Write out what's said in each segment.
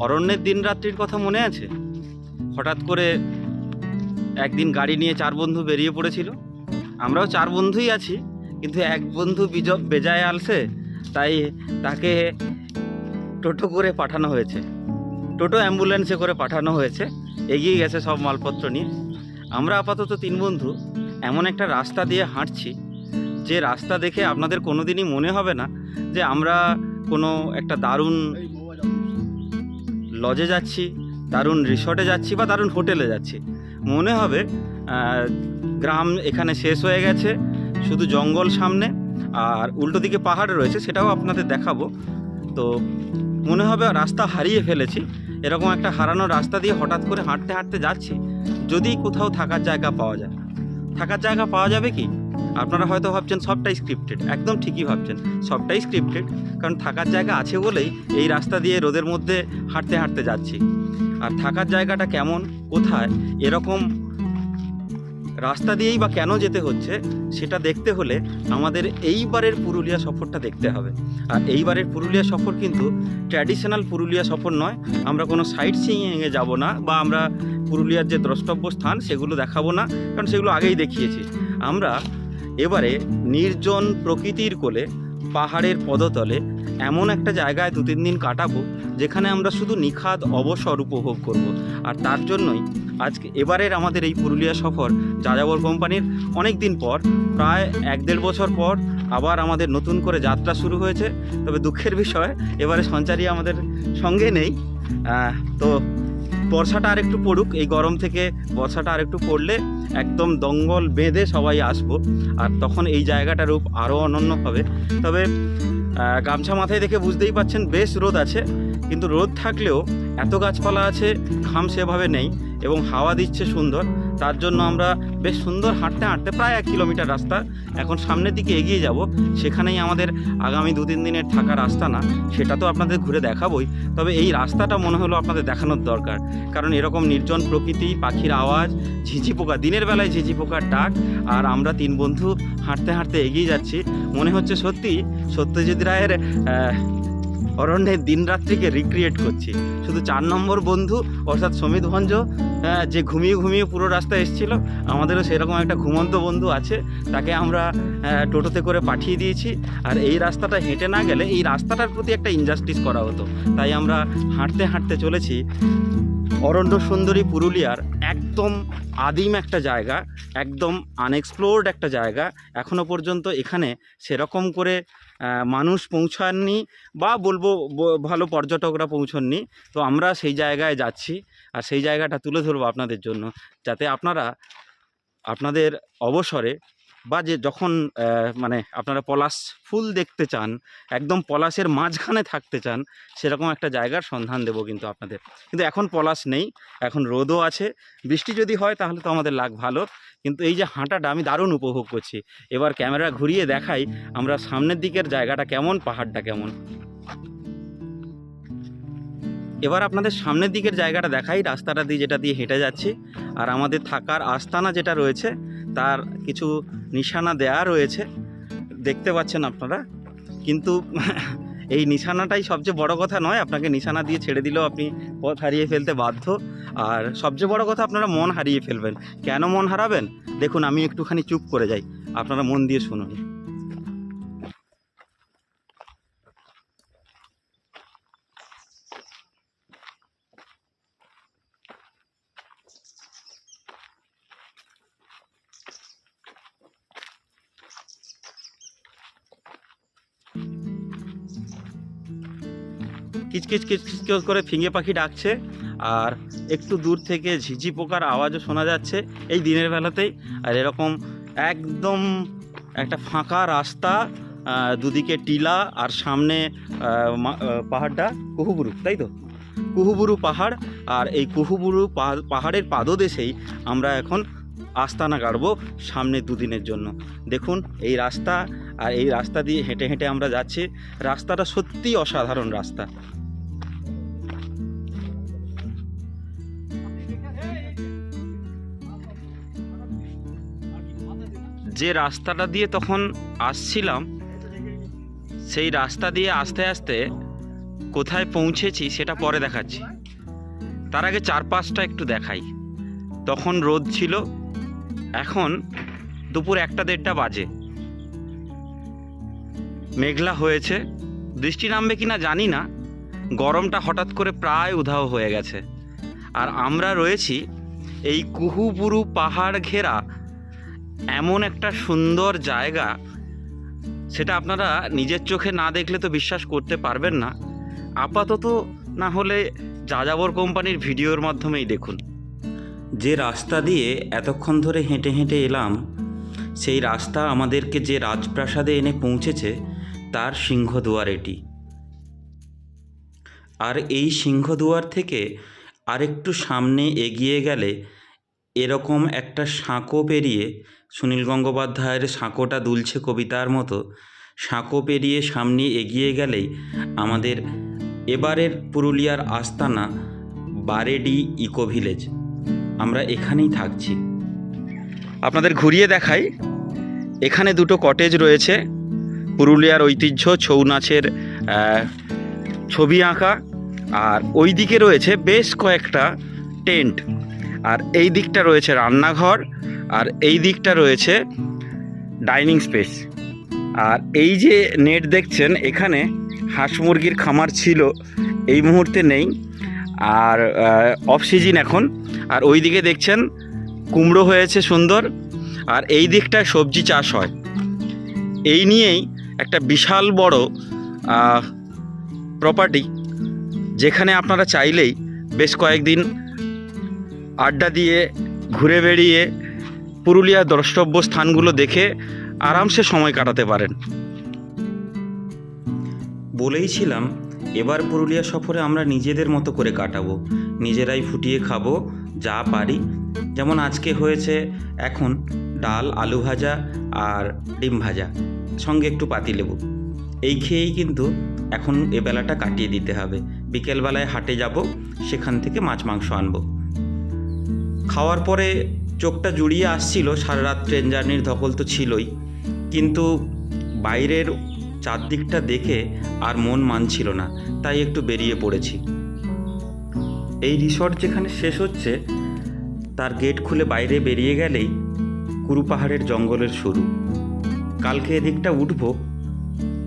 অরণ্যের দিন রাত্রির কথা মনে আছে? হঠাৎ করে একদিন গাড়ি নিয়ে চার বন্ধু বেরিয়ে পড়েছিল। আমরাও চার বন্ধুই আছি, কিন্তু এক বন্ধু বিজ- বেজায় আলসে, তাই তাকে টোটো করে পাঠানো হয়েছে। টোটো অ্যাম্বুলেন্সে করে পাঠানো হয়েছে। এগিয়ে গেছে সব মালপত্র নিয়ে। আমরা আপাতত তিন বন্ধু। এমন একটা রাস্তা দিয়ে হাঁটছি। যে রাস্তা দেখে আপনাদের কোনোদিনই মনে হবে না যে আমরা কোনো একটা দারুণ লজে যাচ্ছি, দারুণ রিসর্টে যাচ্ছি বা দারুণ হোটেলে যাচ্ছি। মনে হবে গ্রাম এখানে শেষ হয়ে গেছে, শুধু জঙ্গল সামনে, আর উল্টো দিকে পাহাড় রয়েছে, সেটাও আপনাদের দেখাবো। তো মনে হবে রাস্তা হারিয়ে ফেলেছি, এরকম একটা হারানো রাস্তা দিয়ে হঠাৎ করে হাঁটতে হাঁটতে যাচ্ছি, যদি কোথাও থাকার জায়গা পাওয়া যায়। থাকার জায়গা পাওয়া যাবে কি? আপনারা হয়তো ভাবছেন সবটাই স্ক্রিপ্টেড একদম ঠিকই ভাবছেন। সবটাই স্ক্রিপ্টেড কারণ থাকার জায়গা আছে বলেই এই রাস্তা দিয়ে রোদের মধ্যে হাঁটতে হাঁটতে যাচ্ছি। আর থাকার জায়গাটা কেমন, কোথায়, এরকম রাস্তা দিয়েই বা কেন যেতে হচ্ছে, সেটা দেখতে হলে আমাদের এইবারের পুরুলিয়া সফরটা দেখতে হবে। আর এইবারের পুরুলিয়া সফর কিন্তু ট্র্যাডিশনাল পুরুলিয়া সফর নয়। আমরা কোনো সাইট সিইংয়ে যাব না বা আমরা পুরুলিয়ার যে দ্রষ্টব্য স্থান, সেগুলো দেখাবো না, কারণ সেগুলো আগেই দেখিয়েছি। আমরা এবারে নির্জন প্রকৃতির কোলে, পাহাড়ের পদতলে, এমন একটা জায়গায় দু তিন দিন কাটাবো, যেখানে আমরা শুধু নিখাদ অবসর উপভোগ করব। আর তার জন্যই আজকে এবারের আমাদের এই পুরুলিয়া সফর যাযাবর কোম্পানির অনেক দিন পর, প্রায় এক দেড় বছর পর আবার আমাদের নতুন করে যাত্রা শুরু হয়েছে। তবে দুঃখের বিষয়, এবারে সঞ্চারী আমাদের সঙ্গে নেই। তো বর্ষাটা আর একটু পড়ুক, এই গরম থেকে বর্ষাটা আর একটু পড়লে একদম দঙ্গল বেঁধে সবাই আসব। আর তখন এই জায়গাটার রূপ আরও অনন্য হবে। তবে গামছা মাথায় দেখে বুঝতেই পাচ্ছেন বেশ রোদ আছে। কিন্তু রোদ থাকলেও এত গাছপালা আছে, ঘাম সেভাবে নেই এবং হাওয়া দিচ্ছে সুন্দর। তার জন্য আমরা বেশ সুন্দর হাঁটতে হাঁটতে প্রায় এক কিলোমিটার রাস্তা। এখন সামনের দিকে এগিয়ে যাব। সেখানেই আমাদের আগামী দু তিন দিনের থাকা রাস্তা না, সেটা তো আপনাদের ঘুরে দেখাবই। তবে এই রাস্তাটা মনে হলো আপনাদের দেখানোর দরকার। কারণ এরকম নির্জন প্রকৃতি, পাখির আওয়াজ, ঝিঝি পোকা, দিনের বেলায় ঝিঝি পোকার ডাক, আর আমরা তিন বন্ধু হাঁটতে হাঁটতে এগিয়ে যাচ্ছি। মনে হচ্ছে সত্যি, সত্যজিৎ রায়ের অরণ্যের দিনরাত্রিকে রিক্রিয়েট করছি। শুধু চার নম্বর বন্ধু, অর্থাৎ সমিত ভঞ্জ যে ঘুমিয়ে ঘুমিয়ে পুরো রাস্তা এসেছিল, আমাদেরও সেরকম একটা ঘুমন্ত বন্ধু আছে, তাকে আমরা টোটোতে করে পাঠিয়ে দিয়েছি। আর এই রাস্তাটা হেঁটে না গেলে এই রাস্তাটার প্রতি একটা ইনজাস্টিস করা হতো। তাই আমরা হাঁটতে হাঁটতে চলেছি। অরণ্য সুন্দরী পুরুলিয়ার একদম আদিম একটা জায়গা, একদম আনএক্সপ্লোর্ড একটা জায়গা। এখনও পর্যন্ত এখানে সেরকম করে মানুষ পৌঁছাননি বা বলব ভালো পর্যটকরা পৌঁছননি। তো আমরা সেই জায়গায় যাচ্ছি আর সেই জায়গাটা তুলে ধরবো আপনাদের জন্য। যাতে আপনারা, আপনাদের অবসরে বা যে যখন মানে আপনারা পলাশ ফুল দেখতে চান, একদম পলাশের মাঝখানে থাকতে চান, সেরকম একটা জায়গার সন্ধান দেবো কিন্তু আপনাদের। কিন্তু এখন পলাশ নেই, এখন রোদও আছে, বৃষ্টি যদি হয় তাহলে তো আমাদের লাগ ভালো কিন্তু এই যে হাঁটাটা আমি দারুণ উপভোগ করছি। এবার ক্যামেরা ঘুরিয়ে দেখাই আমরা সামনের দিকের জায়গাটা কেমন, পাহাড়টা কেমন। এবার আপনাদের সামনের দিকের জায়গাটা দেখাই, রাস্তাটা দিয়ে যেটা দিয়ে হেঁটে যাচ্ছি। আর আমাদের থাকার আস্তানা যেটা রয়েছে তার কিছু নিশানা দেয়া রয়েছে। দেখতে পাচ্ছেন আপনারা। কিন্তু এই নিশানাটাই সবচেয়ে বড় কথা নয়, আপনাকে নিশানা দিয়ে ছেড়ে দিলেও আপনি পথ হারিয়ে ফেলতে বাধ্য। আর সবচেয়ে বড় কথা, আপনারা মন হারিয়ে ফেলবেন। কেন মন হারাবেন? দেখুন, আমি একটুখানি চুপ করে যাই। আপনারা মন দিয়ে শুনুন। কিচকিচ কিচকিচ করে ফিঙে পাখি ডাকছে। আর একটু দূর থেকে ঝিঝি পোকার আওয়াজও শোনা যাচ্ছে এই দিনের বেলাতেই। আর এরকম একদম একটা ফাঁকা রাস্তা দুদিকে টিলা আর সামনে পাহাড়টা কুহুবুরু, তাই তো? কুহুবুরু পাহাড়। আর এই কুহুবুরু পাহাড়- পাহাড়ের পাদদেশেই আমরা এখন আস্তানা গাড়বো সামনে দুদিনের জন্য। দেখুন এই রাস্তা, আর এই রাস্তা দিয়ে হেঁটে হেঁটে আমরা যাচ্ছি। রাস্তাটা সত্যিই অসাধারণ রাস্তা। যে রাস্তাটা দিয়ে তখন আসছিলাম, সেই রাস্তা দিয়ে আস্তে আস্তে কোথায় পৌঁছেছি সেটা পরে দেখাচ্ছি। তার আগে চারপাশটা একটু দেখাই। তখন রোদ ছিল, এখন দুপুর একটা দেড়টা বাজে। মেঘলা হয়েছে, বৃষ্টি নামবে কিনা জানি না, গরমটা হঠাৎ করে প্রায় উধাও হয়ে গেছে। আর আমরা রয়েছি এই কুহুপুরু পাহাড় ঘেরা এমন একটা সুন্দর জায়গা, সেটা আপনারা নিজের চোখে না দেখলে তো বিশ্বাস করতে পারবেন না। আপাতত না হলে যাযাবর কোম্পানির ভিডিওর মাধ্যমেই দেখুন। যে রাস্তা দিয়ে এতক্ষণ ধরে হেঁটে হেঁটে এলাম, সেই রাস্তা আমাদেরকে যে রাজপ্রাসাদে এনে পৌঁছেছে, তার সিংহদুয়ার এটি। আর এই সিংহদুয়ার থেকে আরেকটু সামনে এগিয়ে গেলে এরকম একটা সাঁকো পেরিয়ে সুনীল গঙ্গোপাধ্যায়ের সাঁকোটা দুলছে কবিতার মতো, সাঁকো পেরিয়ে সামনে এগিয়ে গেলেই আমাদের এবারের পুরুলিয়ার আস্তানা বারেডি ইকো ভিলেজ। আমরা এখানেই থাকছি। আপনাদের ঘুরিয়ে দেখাই, এখানে দুটো কটেজ রয়েছে, পুরুলিয়ার ঐতিহ্য ছৌ নাচের ছবি আঁকা, আর ওই দিকে রয়েছে বেশ কয়েকটা টেন্ট। আর এই দিকটা রয়েছে রান্নাঘর, আর এই দিকটা রয়েছে ডাইনিং স্পেস। আর এই যে নেট দেখছেন, এখানে হাঁস মুরগির খামার ছিল, এই মুহূর্তে নেই। আর অফ সিজন এখন। আর ওই দিকে দেখছেন, কুমড়ো হয়েছে সুন্দর। আর এই দিকটায় সবজি চাষ হয়। এই নিয়েই একটা বিশাল বড় প্রপার্টি যেখানে আপনারা চাইলেই বেশ কয়েকদিন আড্ডা দিয়ে ঘুরে বেড়িয়ে পুরুলিয়ার দ্রষ্টব্য স্থানগুলো দেখে আরামসে সময় কাটাতে পারেন। বলেইছিলাম এবার পুরুলিয়া সফরে আমরা নিজেদের মতো করে কাটাবো। নিজেরাই ফুটিয়ে খাব, যা পারি। যেমন আজকে হয়েছে এখন ডাল, আলু ভাজা আর ডিম ভাজা, সঙ্গে একটু পাতি পাতিলেবু। এই খেয়েই কিন্তু এখন এ বেলাটা কাটিয়ে দিতে হবে। বিকেলবেলায় হাটে যাব, সেখান থেকে মাছ, মাংস আনব। খাওয়ার পরে চোখটা জুড়িয়ে আসছিল, সারা রাত ট্রেন জার্নির ধকল তো ছিলই। কিন্তু বাইরের চারদিকটা দেখে আর মন মানছিল না, তাই একটু বেরিয়ে পড়েছি। এই রিসর্ট যেখানে শেষ হচ্ছে, তার গেট খুলে বাইরে বেরিয়ে গেলেই কুরু পাহাড়ের জঙ্গলের শুরু। কালকে এদিকটা উঠবো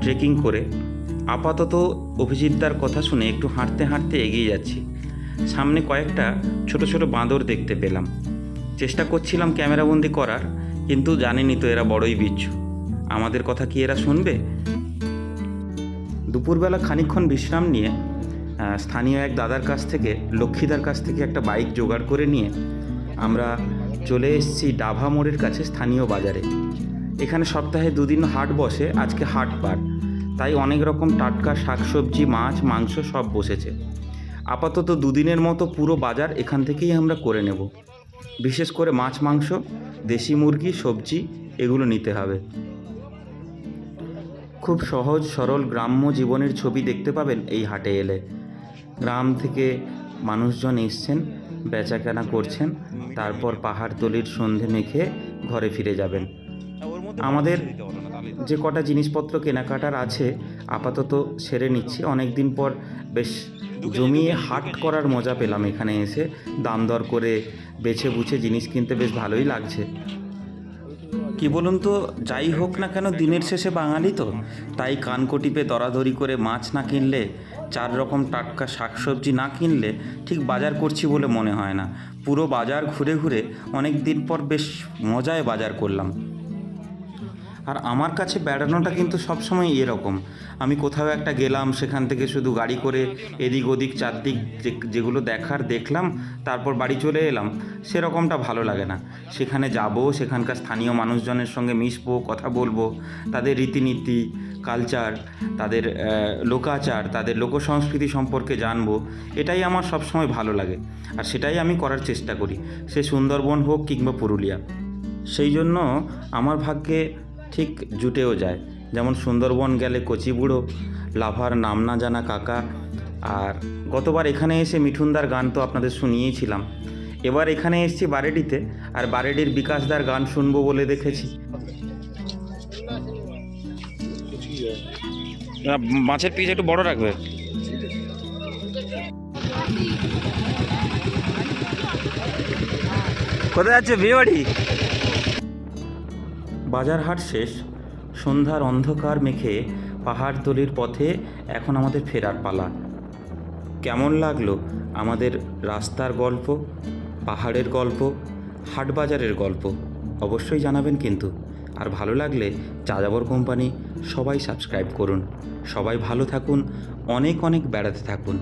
ট্রেকিং করে। আপাতত অভিজিৎদার কথা শুনে একটু হাঁটতে হাঁটতে এগিয়ে যাচ্ছি। সামনে কয়েকটা ছোট ছোট বাঁদর দেখতে পেলাম। চেষ্টা করছিলাম ক্যামেরাবন্দি করার, কিন্তু জানেনি তো এরা বড়ই বিচ্ছু। আমাদের কথা কি এরা শুনবে? দুপুরবেলা খানিকক্ষণ বিশ্রাম নিয়ে স্থানীয় এক দাদার কাছ থেকে, লক্ষ্মীদার কাছ থেকে একটা বাইক জোগাড় করে নিয়ে আমরা চলে এসেছি ডাভা মোড়ের কাছে স্থানীয় বাজারে। এখানে সপ্তাহে দুদিন হাট বসে, আজকে হাট বার তাই অনেক রকম টাটকা শাকসবজি, মাছ, মাংস সব বসেছে। আপাতত দুদিনের মতো পুরো বাজার এখান থেকেই আমরা করে নেব। বিশেষ করে মাছ, মাংস, দেশি মুরগি, সবজি, এগুলো নিতে হবে। খুব সহজ, সরল, গ্রাম্য জীবনের ছবি দেখতে পাবেন এই হাটে এলে। গ্রাম থেকে মানুষজন এসছেন, বেচাকেনা করছেন, তারপর পাহাড়তলির সন্ধে মেখে ঘরে ফিরে যাবেন। আমাদের যে কটা জিনিসপত্র কেনাকাটার আছে আপাতত সেরে নিচ্ছি। অনেক দিন পর বেশ জমিয়ে হাট করার মজা পেলাম এখানে এসে। দাম দর করে বেছে বুছে জিনিস কিনতে বেশ ভালোই লাগছে। কি বলুন তো যাই হোক না কেন দিনের শেষে বাঙালি তো। তাই কানকটিপে দরাদরি করে মাছ না কিনলে চার রকম টাটকা শাকসবজি না কিনলে ঠিক বাজার করছি বলে মনে হয় না। পুরো বাজার ঘুরে ঘুরে অনেক দিন পর বেশ মজায় বাজার করলাম। আর আমার কাছে বেড়ানোটা কিন্তু সবসময় এরকম। আমি কোথাও একটা গেলাম, সেখান থেকে শুধু গাড়ি করে এদিক ওদিক, চারদিক যেগুলো দেখার দেখলাম, তারপর বাড়ি চলে এলাম। সেরকমটা ভালো লাগে না। সেখানে যাব, সেখানকার স্থানীয় মানুষজনের সঙ্গে মিশবো, কথা বলব, তাদের রীতিনীতি কালচার তাদের লোকাচার, তাদের লোকসংস্কৃতি সম্পর্কে জানব। এটাই আমার সবসময় ভালো লাগে। আর সেটাই আমি করার চেষ্টা করি। সে সুন্দরবন হোক কিংবা পুরুলিয়া। সেই জন্য আমার ভাগ্যে ঠিক জুটেও যায়। যেমন সুন্দরবন গেলে কচিবুড়ো লাভার নাম না জানা কাকা আর গতবার এখানে এসে মিঠুনদার গান তো আপনাদের শুনিয়েছিলাম এবার এখানে এসেছি বারেডিতে আর বারেডির বিকাশদার গান শুনব বলে দেখেছি। মাছের পিস একটু বড় রাখবে। কোথায় আছে বিয়ে বাড়ি? বাজার হাট শেষ, সন্ধ্যার অন্ধকার মেখে পাহাড়তলির পথে এখন আমাদের ফেরার পালা। কেমন লাগল আমাদের রাস্তার গল্প, পাহাড়ের গল্প হাট বাজারের গল্প? অবশ্যই জানাবেন কিন্তু। আর ভালো লাগলে যাযাবর কোম্পানি সবাই সাবস্ক্রাইব করুন। সবাই ভালো থাকুন, অনেক অনেক বেড়াতে থাকুন।